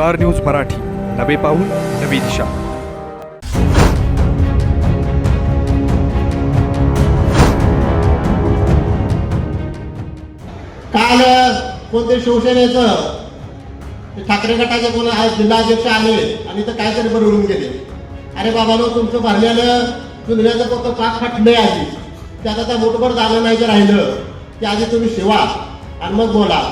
Star news Marathi. नवे पाऊल नवी दिशा. काल कोणते शिवसेनेचं ठाकरे गटाचे कोण आज जिल्हाध्यक्ष आले आणि तर काहीतरी बरळून गेले. अरे बाबानो तुमचं भरलेलं चुनल्याचं फक्त पाक फाटलंय आधी ते आता त्या मोठभर झालं नाही जर राहिलं ते आधी तुम्ही शिवा आणि मग बोला.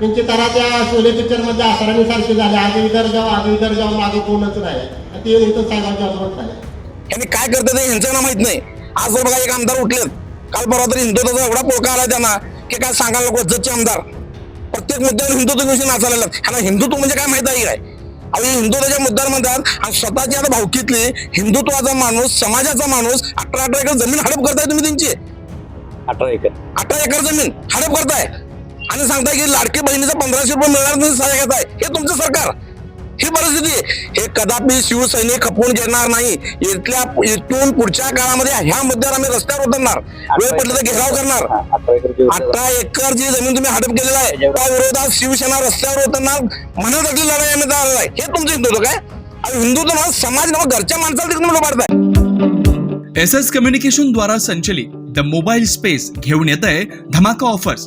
त्यांची तरा त्या शोले पिक्चरमध्ये आसराणी सारखे झाले. आधी इधर जाऊ आधी इधर जाऊ मागे कोणच नाही. आणि ते इथं साहेबांच्या बरोबर झाले यांनी काय करते ते यांचं ना माहीत नाही. आज जर बघा एक आमदार उठलेत. काल परवा तरी हिंदुत्वाचा एवढा पोळका आला त्यांना की काय सांगायला नको जजचे आमदार. प्रत्येक मुद्द्यावर हिंदुत्व नाचायला लागतात ह्यांना हिंदुत्व म्हणजे काय माहीत आहे काय? हे हिंदुत्वाच्या मुद्द्यावर म्हणतात आणि स्वतःची आता भावकीतली हिंदुत्वाचा माणूस समाजाचा माणूस अठरा अठरा एकर जमीन हडप करताय तुम्ही त्यांची. अठरा एकर. अठरा एकर जमीन हडप करताय. आणि सांगताय की लाडकी बहिणीचं पंधराशे रुपये मिळणार नाही सहाय्य आहे हे तुमचं सरकार. ही परिस्थिती. हे कदापि शिवसैनिक खपवून घेणार नाही. इथल्या इथून पुढच्या काळामध्ये ह्या मुद्द्यावर आम्ही रस्त्यावर उतरणार. वेळ पडलं तर घेराव करणार. अठरा एकर जी जमीन तुम्ही हडप केलेला आहे त्या विरोधात शिवसेना रस्त्यावर उतरणार मनासाठी लढाई आम्ही तयार आहे. हे तुमचं हिंदुत्व काय आणि हिंदुत्व समाज ना घरच्या माणसाला तिकडून तुम्ही उभारताय एस एस कम्युनिकेशन द्वारा संचलित द मोबाईल स्पेस घेऊन येत आहे धमाका ऑफर्स.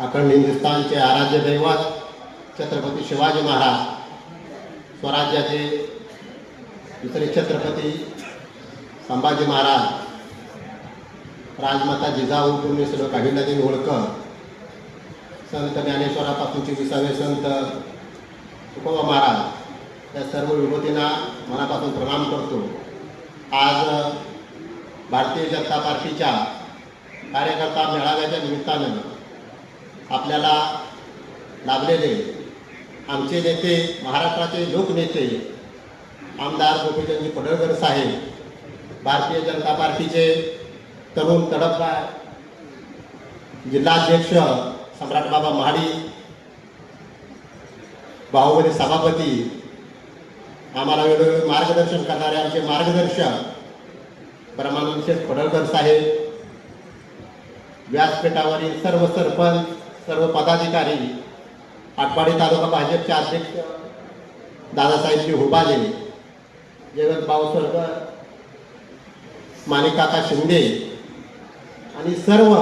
अखंड हिंदुस्थानचे आराध्य दैवत छत्रपती शिवाजी महाराज स्वराज्याचे दुसरे छत्रपती संभाजी महाराज राजमाता जिजाऊ पुण्यश्लोक अभिनंदन होळकर संत ज्ञानेश्वरापासूनचे विसावे संत तुकोबा महाराज या सर्व विभूतींना मनापासून प्रणाम करतो. आज भारतीय जनता पार्टीच्या कार्यकर्ता मेळाव्याच्या निमित्तानं आपल्याला लाभलेले आमचे नेते महाराष्ट्राचे लोकनेते आमदार गोपीचंदजी पडळकर साहेब भारतीय जनता पार्टीचे तरुण तडफदार जिल्हाध्यक्ष सम्राट बाबा महाडी बाहुबली सभापती आम्हाला वेळोवेळी मार्गदर्शन करणारे आमचे मार्गदर्शक परमानंद शेठ पडळकर साहेब व्यासपीठावरील सर्व सरपंच सर्व पदाधिकारी आटपाडी तालुका भाजपचे अध्यक्ष दादासाहेबजी हुबाले जगत सरकर माणिकाका शिंदे आणि सर्व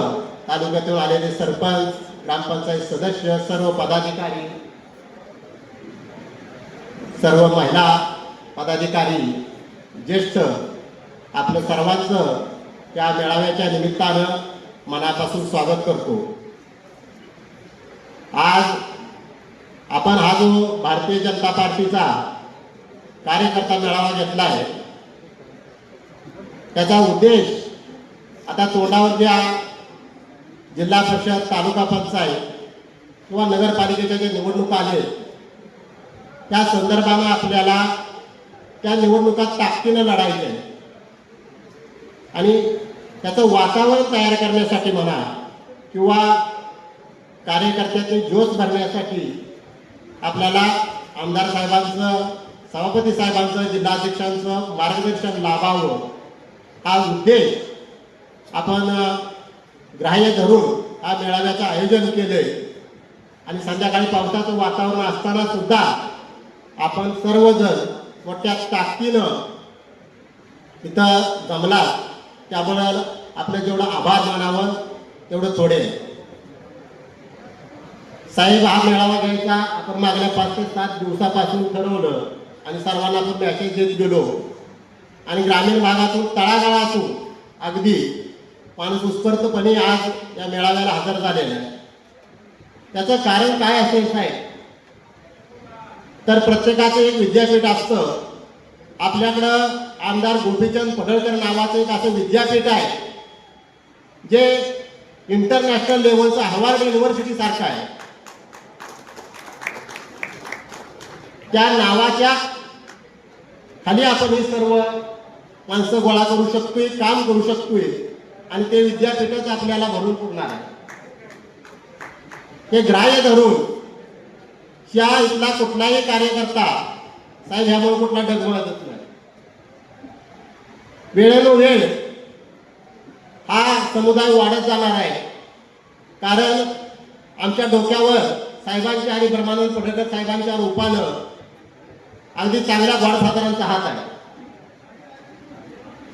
तालुक्यातून आलेले सरपंच ग्रामपंचायत सदस्य सर्व पदाधिकारी सर्व महिला पदाधिकारी ज्येष्ठ आपलं सर्वांचं त्या मेळाव्याच्या निमित्तानं मनापासून स्वागत करतो. आज आपण हा जो भारतीय जनता पार्टीचा कार्यकर्ता मेळावा घेतला आहे त्याचा उद्देश आता तोंडावर ज्या जिल्हा परिषद तालुका पंचायत किंवा नगरपालिकेच्या ज्या निवडणुका आहेत त्या संदर्भानं आपल्याला त्या निवडणुका ताकदीनं लढायच्या. आणि त्याचं वातावरण तयार करण्यासाठी म्हणा किंवा कार्यकर्त्याचे जोश भरण्यासाठी आपल्याला आमदार साहेबांचं सभापती साहेबांचं जिल्हाध्यक्षांचं मार्गदर्शन लाभावं. हा उद्देश आपण ग्राह्य धरून हा मेळाव्याचं आयोजन केलंय. आणि संध्याकाळी पावसाचं वातावरण असताना सुद्धा आपण सर्वजण मोठ्या ताकदीनं तिथं जमला त्यामुळं आपलं जेवढं आभार मानावं तेवढं थोडे. आहे. साहेब हा मेळावा घ्यायचा. आपण मागल्या पाच ते सात दिवसापासून ठरवलं आणि सर्वांना आपण मॅसेज देत गेलो. आणि ग्रामीण भागातून तळागाळातून अगदी माणूस उत्स्फूर्तपणे आज या मेळाव्याला हजर झालेला आहे. त्याचं कारण काय असेल साहेब? तर प्रत्येकाचं एक विद्यापीठ असतं. आपल्याकडं आमदार गोपीचंद पडळकर नावाचं एक असं विद्यापीठ आहे जे इंटरनॅशनल लेवलचं हार्वर्ड युनिव्हर्सिटी सारखं आहे. त्या नावाच्या खाली आपण ही सर्व माणसं गोळा करू शकतोय काम करू शकतोय आणि ते विद्यापीठच आपल्याला भरून पुरणार आहे. हे ग्राह्य धरून या इथला कुठलाही कार्यकर्ता साहेब ह्यामुळे कुठला डगमळतच नाही वेळेनुवेळ हा समुदाय वाढत जाणार आहे. कारण आमच्या डोक्यावर साहेबांच्या आणि ब्रह्मानंद पटेकर साहेबांच्या रूपानं अगदी चांगल्या गॉडफादरांचा हात आहे.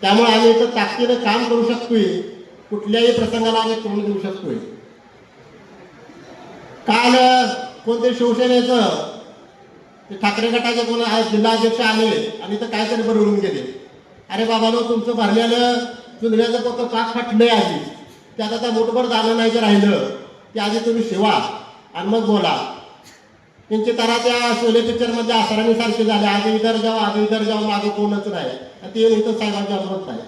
त्यामुळे आम्ही इथं ताकदीनं काम करू शकतोय. कुठल्याही प्रसंगाला आम्ही तोंड देऊ शकतोय. काल कोणते शिवसेनेचं ते ठाकरे गटाचे कोण आज जिल्हाध्यक्ष आले आणि तर काहीतरी बरळून गेले अरे बाबानो तुमचं भरलेलं चुनऱ्याचं फक्त पाक फाटलंय आधी ते आता त्या मोठभर झालं नाही जर राहिलं ते आधी तुम्ही शिवा आणि मग बोला. त्यांची तरा त्या शोले पिक्चरमध्ये आसराणी सारखे झाले. आधी इधर जाऊ आधी इधर जाऊ मागे कोणच नाही. आणि ते येऊन इथं साहेबांच्या बरोबर नाही.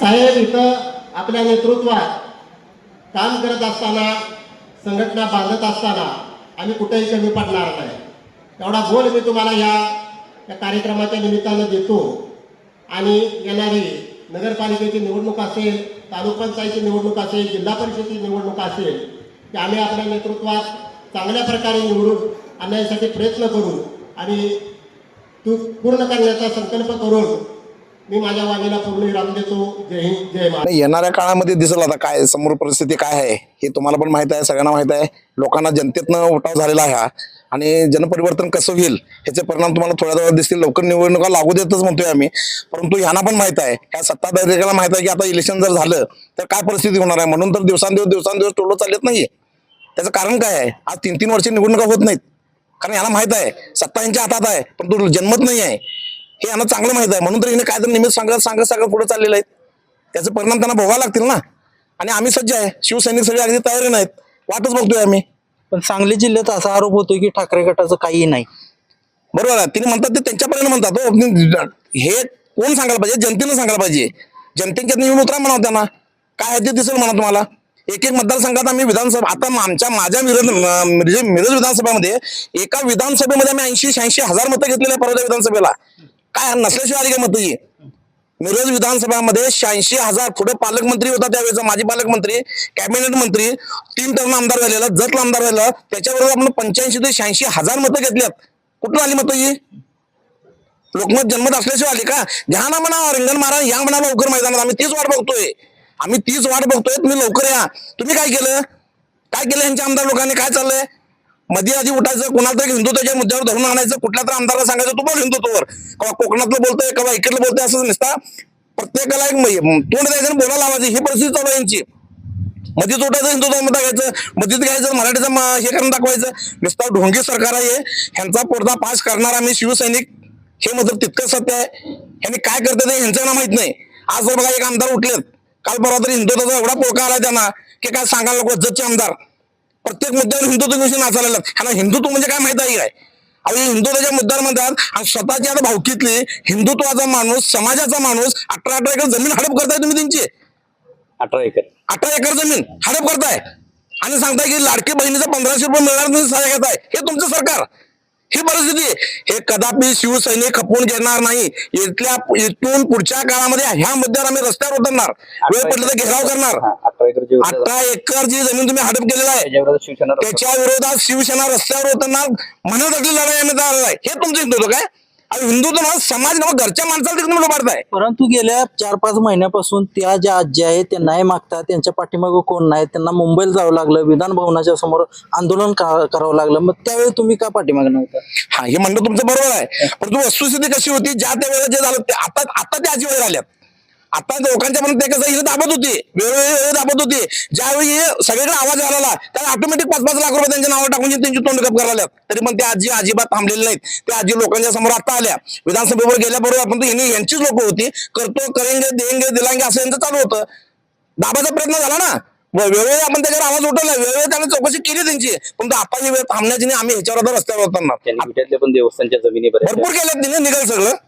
साहेब इथं आपल्या नेतृत्वात काम करत असताना संघटना बांधत असताना आम्ही कुठेही कमी पडणार नाही. एवढा बोल मी तुम्हाला या या कार्यक्रमाच्या निमित्तानं देतो. आणि येणारी नगरपालिकेची निवडणूक असेल तालुका निवडणूक असेल जिल्हा परिषदेची निवडणूक असेल की आम्ही आपल्या नेतृत्वात चांगल्या प्रकारे निवडून आणण्यासाठी प्रयत्न करू आणि तू पूर्ण करण्याचा संकल्प करून मी माझ्या वाणीला पूर्ण विराम देतो. जय हिंद जय महाराज आणि येणाऱ्या काळामध्ये दिसेल आता काय समोर परिस्थिती काय आहे हे तुम्हाला पण माहीत आहे सगळ्यांना माहीत आहे. लोकांना जनतेतनं उठाव झालेला आहे हा. आणि जनपरिवर्तन कसं होईल ह्याचे परिणाम तुम्हाला थोड्या वेळात दिसतील. लवकर निवडणुका लागू देतच म्हणतोय आम्ही. परंतु ह्यांना पण माहीत आहे ह्या सत्ताधारिकाला माहीत आहे की आता इलेक्शन जर झालं तर काय परिस्थिती होणार आहे? म्हणून तर दिवसांदिवस दिवसांदिवस टोलो चालत नाही त्याचं कारण काय आहे? आज तीन तीन वर्ष निवडणुका होत नाहीत. कारण ह्याला माहीत आहे सत्ता यांच्या हातात आहे पण तो जन्मत नाही आहे. हे यांना चांगलं माहीत आहे. म्हणून तर हिने काय तर निमित्त सांगत सांगत सांगत पुढे चाललेलं आहेत त्याचे परिणाम त्यांना भोगावे लागतील ना. आणि आम्ही सज्ज आहे. शिवसैनिक सगळे अगदी तयारी नाहीत. वाटच बघतोय आम्ही. पण सांगली जिल्ह्यात असा आरोप होतोय की ठाकरे गटाचं काही नाही. बरोबर आहे. तिने म्हणतात ते त्यांच्यापर्यंत म्हणतात. हो. हे कोण सांगायला पाहिजे? जनतेनं सांगायला पाहिजे. जनतेच्या निवडून उतरा म्हणावं त्यांना. काय आहे ते दिसेल म्हणा तुम्हाला? एक एक मतदारसंघात आम्ही विधानसभा आता आमच्या माझ्या मिरज म्हणजे मिरज विधानसभामध्ये एका विधानसभेमध्ये आम्ही ऐंशी शहाऐंशी हजार मतं घेतलेली आहे परवाच्या विधानसभेला. काय नसल्याशिवाय आली काय मत ही मिरज विधानसभामध्ये शहाऐंशी हजार पुढे पालकमंत्री होता त्यावेळेचा माजी पालकमंत्री कॅबिनेट मंत्री तीन टर्म आमदार झालेला जत आमदार झालेला त्याच्याबरोबर आपण पंच्याऐंशी ते शहाऐंशी हजार मतं घेतल्यात. कुठून आली मतं ही लोकमत जन्मत असल्याशिवाय आली का? घ्या म्हणा रिंगण मारा या म्हणा लवकर मैदानात. आम्ही तीच वाट बघतोय. आम्ही तीच वाट बघतोय. तुम्ही लवकर या. तुम्ही काय केलं? काय केलं यांच्या आमदार लोकांनी? काय चाललंय? मध्ये आधी उठायचं कुणाला तरी हिंदुत्वाच्या मुद्द्यावर धरून आणायचं कुठल्या तर आमदाराला सांगायचं तू बोल हिंदुत्वावर. किंवा कोकणातलं बोलतोय किंवा इकडलं बोलतोय असं नसता प्रत्येकाला एक तोंड द्यायचं आणि बोलायला लावायचं. ही परिस्थिती चालू आहे यांची. मध्येच उठायचं हिंदुत्वमध्ये घ्यायचं मध्येच घ्यायचं मराठीचं हे करून दाखवायचं. नुसता ढोंगी सरकार आहे ह्यांचा पोरदा पास करणार आम्ही शिवसैनिक हे मात्र तितकं सत्य आहे. ह्यांनी काय करते ते ह्यांचं माहीत नाही. आज जर बघा एक आमदार उठलेत. काल परवा तरी हिंदुत्वाचा एवढा पोळका आला त्यांना की काय सांगायला नको जतचे आमदार. प्रत्येक मुद्द्यावर हिंदुत्व दिवशी नाचायला लागतात ह्यांना हिंदुत्व म्हणजे काय माहीत आहे काय? हे हिंदुत्वाच्या मुद्द्यावर म्हणतात आणि स्वतःची आता भावकीतली हिंदुत्वाचा माणूस समाजाचा माणूस अठरा अठरा एकर जमीन हडप करताय तुम्ही त्यांची. अठरा एकर. अठरा एकर जमीन हडप करताय. आणि सांगताय की लाडकी बहिणीचा पंधराशे रुपये मिळणार तुम्ही सहाय्य घेताय. हे तुमचं सरकार. ही परिस्थिती आहे. हे कदापि शिवसैनिक खपून घेणार नाही. इथल्या इथून पुढच्या काळामध्ये ह्या मुद्द्यावर आम्ही रस्त्यावर उतरणार. वेळ पडलं तर घेराव करणार. अठरा एकर जी जमीन तुम्ही हडप केलेला आहे त्याच्या विरोधात शिवसेना रस्त्यावर उतरणार म्हणत असली लढाई आम्ही तयार आहे. हे तुमचं काय? आणि हिंदुत्व ना समाज ना घरच्या माणसाला तुम्ही उभारताय परंतु गेल्या चार पाच महिन्यापासून त्या ज्या आजी आहेत त्या न्याय मागतात त्यांच्या पाठीमागं कोण नाही त्यांना मुंबईला जावं लागलं विधान भवनाच्या समोर आंदोलन करावं लागलं मग त्यावेळी तुम्ही का पाठीमागे नव्हता? हा हे म्हणणं तुमचं बरोबर आहे. परंतु वस्तुस्थिती कशी होती? ज्या त्या वेळेला जे झालं ते आता आता त्या आजीवर आल्यात. आता लोकांच्या मनात ते कसं दाबत होती. वेळोवेळी दाबत होती. ज्यावेळी सगळीकडे आवाज आला त्याला ऑटोमॅटिक पाच पाच लाख रुपये त्यांच्या नावावर टाकून त्यांची तोंड गप करायला. तरी पण त्या आजी अजिबात थांबलेले नाहीत. त्या आजी लोकांच्या समोर आता आल्या. विधानसभेवर गेल्याबरोबर पण यांचीच लोक होती. करतो करेंगे देंगे दिलांगे असं यांचं चालू होतं. दाबाचा प्रयत्न झाला ना. व- वेळोवेळी आपण त्याच्यावर आवाज उठवला. वेळोवेळी त्याने चौकशी केली त्यांची. पण आता वेळ थांबण्याची नाही. आम्ही ह्याच्यावर आता रस्त्यावर बऱ्याच भरपूर केल्यात तिने निघाल सगळं.